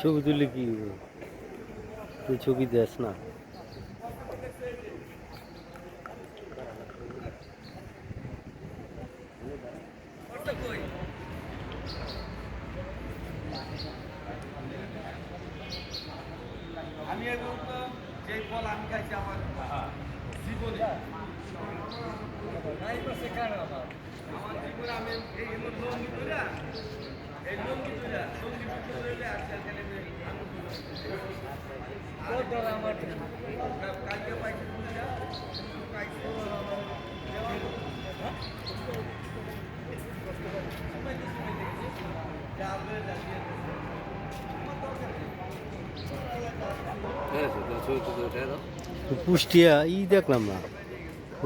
ছবি তুলে কি? তুই ছবি দেস না। আমি যে ফল আমি খাইছি আমার জীবনে। আমার জীবনে আমি এই পুষ্টিয়া ই দেখলাম না